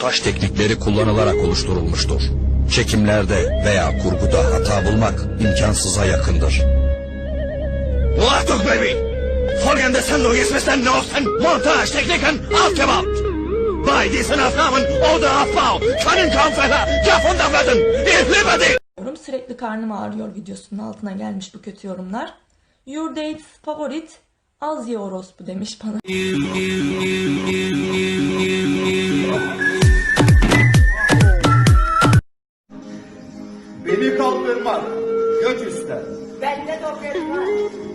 montaj teknikleri kullanılarak oluşturulmuştur. Çekimlerde veya kurguda hata bulmak imkansıza yakındır. Achtung, Baby! Folgende Sendung ist mit den neuesten Montagetechniken aufgebaut. Bei diesen Aufnahmen oder Aufbau können kaum Fehler gefunden werden. Ich liebe dich! Yorum sürekli karnım ağrıyor videosunun altına gelmiş bu kötü yorumlar. Your dates favorit az ye orospu demiş bana. Beni kaldırmak, göt üstten. Bende doket var.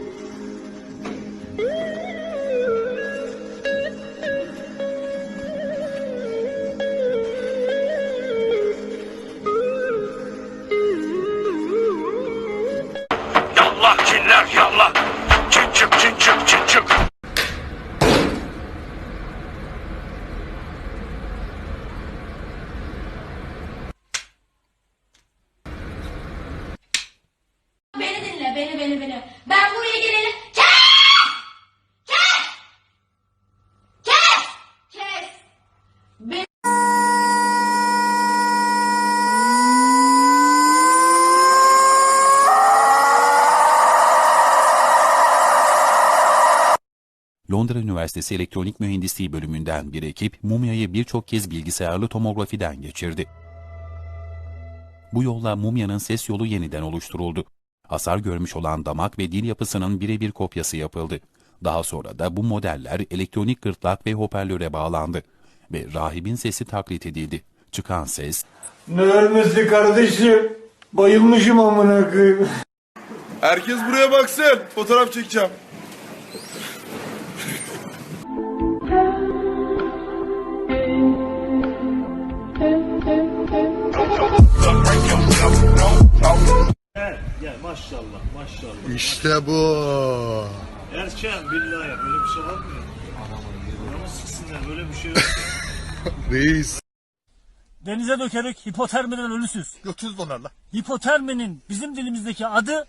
Üniversitesi Elektronik Mühendisliği bölümünden bir ekip mumyayı birçok kez bilgisayarlı tomografiden geçirdi. Bu yolla mumyanın ses yolu yeniden oluşturuldu. Hasar görmüş olan damak ve dil yapısının birebir kopyası yapıldı. Daha sonra da bu modeller elektronik gırtlak ve hoparlöre bağlandı ve rahibin sesi taklit edildi. Çıkan ses Ne ölmesi kardeşim? Bayılmışım amına koyayım. Herkes buraya baksın. Fotoğraf çekeceğim. Maşallah maşallah. İşte bu. Erken billahi böyle bir şey var mı ya? Adamı siksinler böyle bir şey yok. Reis. Denize dökerek hipotermiden ölüsüz. Götüz donar lan. Hipoterminin bizim dilimizdeki adı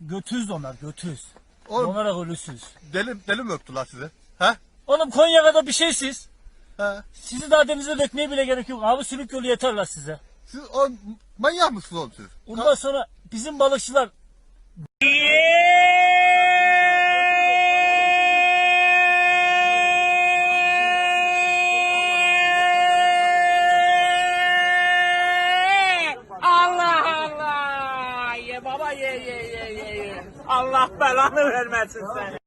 götüz donar götüz. Oğlum. Donarak ölüsüz. Deli, deli mi öptüler size? He? Oğlum Konya'da bir şeysiz. He. Sizi daha denize dökmeye bile gerek yok. Abi sülük yolu yeter la size. Siz o manyak mısınız oğlum siz? Ondan sonra bizim balıkçılar Allah Allah. Ye baba ye ye ye ye ye. Allah belanı vermesin seni.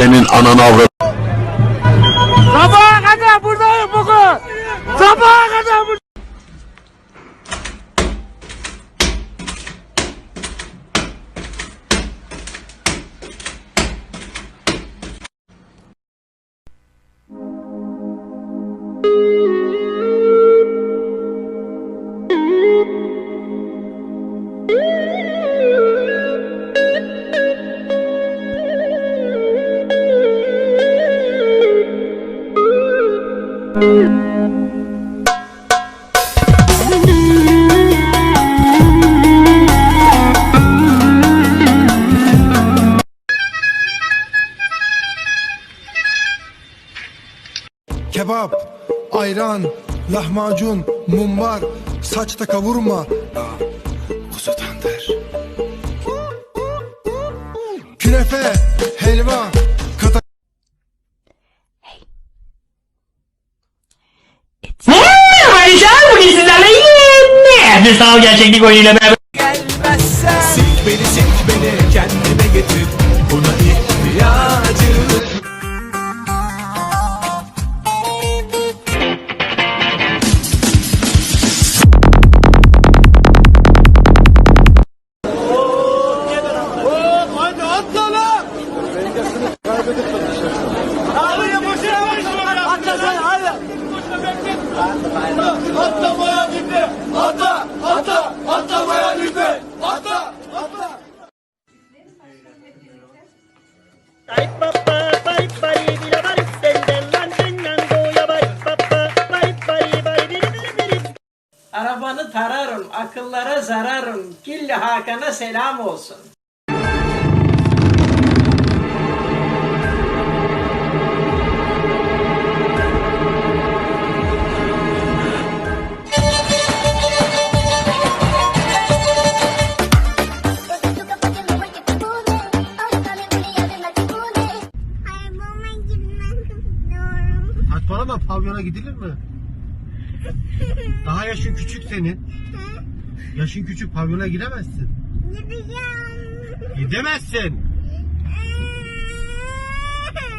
Senin anan avrat. Sabaha kadar buradayım bugün. Sabaha kadar buradayım. Kebap, ayran, lahmacun, mumbar, saçta kavurma. Kuzu tandır. Künefe, helva, Sik Gilli Hakan'a selam olsun. Saçmalama pavyona gidilir mi? Daha yaşın küçük senin. Yaşın küçük pavyona gidemezsin. Gidemezsin.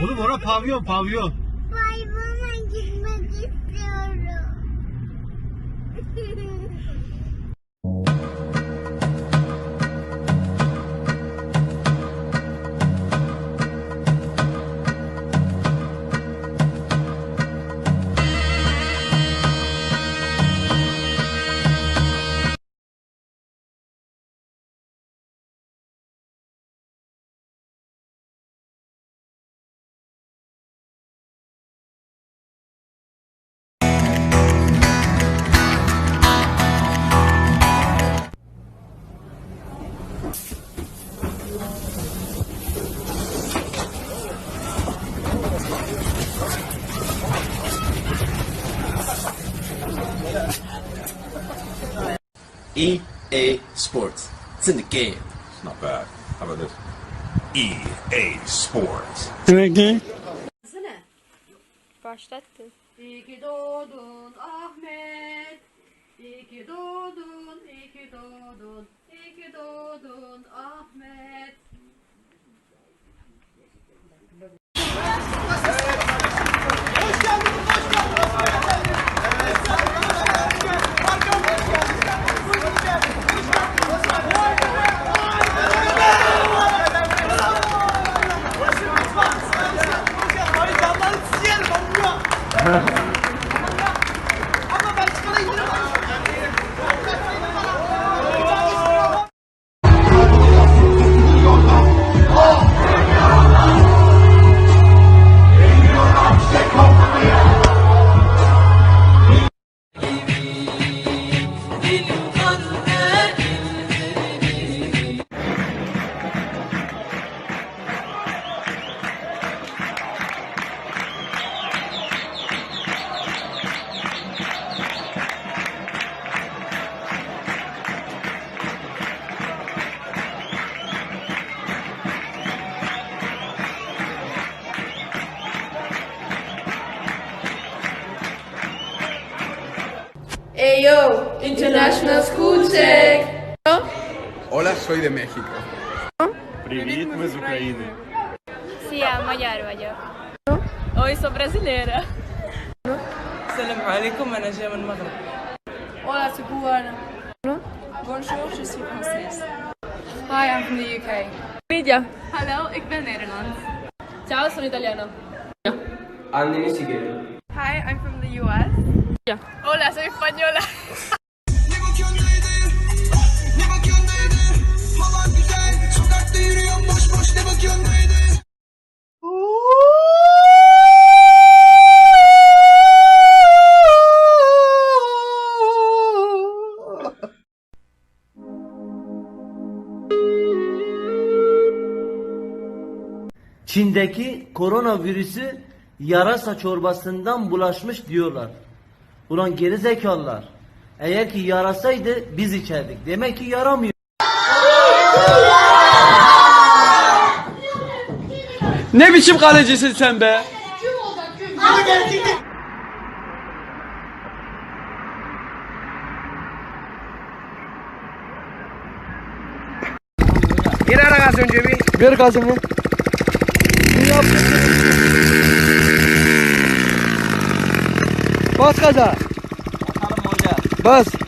Oğlum ora pavyon pavyon. Pavyona gitmek istiyorum. EA Sports. It's in the game. It's Not bad. How about this? EA Sports. Başlattı. İyi ki doğdun Ahmet. İyi ki doğdun, iyi ki doğdun, iyi ki doğdun Ahmet. Ayo, International School Check. Hola, soy de México. Привіт, ми з України. Sim, a Maiara vagyok. Oi, sou brasileira. Salam alaikum, أنا جاي من المغرب. Hola, sou cubana. Bonjour, je suis française. Hi, I'm from the UK. Media. Hallo, ik ben Nederland. Ciao, sono italiana. Anneni sikerim. Hi, I'm from the US. Hola, soy española. Çin'deki koronavirüsü yarasa çorbasından bulaşmış diyorlar. Ulan geri zekalılar. Eğer ki yarasaydı biz içerdik. Demek ki yaramıyor. Ne biçim kalecisin sen be? Gir ara gaz önce bir. Ver gazını. casar बस का जा बस